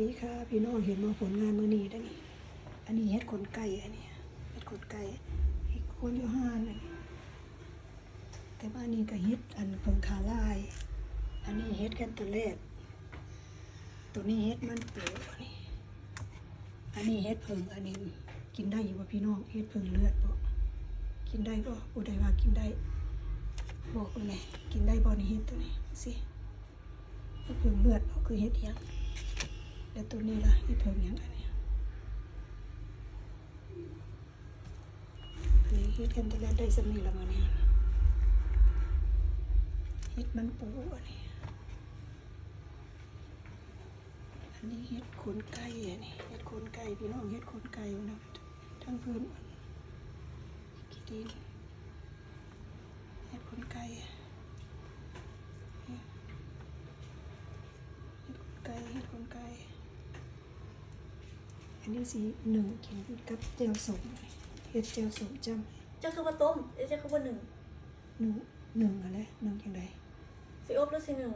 ดีค่ะ พี่น้องเห็นมาผลงานมื้อนี้ได้อนี่อันนี้เฮ็ดขนไก่อันนี้เฮ็ดขนไก่อีกคนอยู่ห้านอันนี้แต่ว่านี่ก็เฮ็ดอันเพิงขาลาย อันนี้เฮ็ดกันตเล็ดตัวนี้เฮ็ดมันเปลือกอันนี้อันนี้เฮ็ดเพิงอันนี้กินได้อยู่ป่ะพี่น้องเฮ็ดเพิงเลือดบ่กินได้บ่ผู้ใดว่ากินได้บอกเลยกินได้บ่นี่เฮ็ดตัวนี้สิเฮ็ดเพิงเลือดบ่คือเฮ็ดยัง แล้วตัวนี้ล่ะเฮ็ดเพิงหยังอันนี้อันนี้เฮ็ดกันแต่ละได้สมีละมาเนี่ยเฮ็ดมันปูอันนี้อันนี้เฮ็ดขนไก่อันนี้เฮ็ดขนไก่พี่น้องเฮ็ดขนไก่นะทั้งพื้นขี้ดินเฮ็ดขนไก่ฮ็ดขนไก่เฮ็ดขนไก่ อันนี้สีหนึ่งกินกับเจียวสมเฮ็ดเจียวสมจำเจ้าคือว่าต้มเอ้ยเจ้าคือว่าหนึ่งหนึ่งหนึ่งอะไรหนึ่งอย่างไรสิอบหรือสิหนึ่ง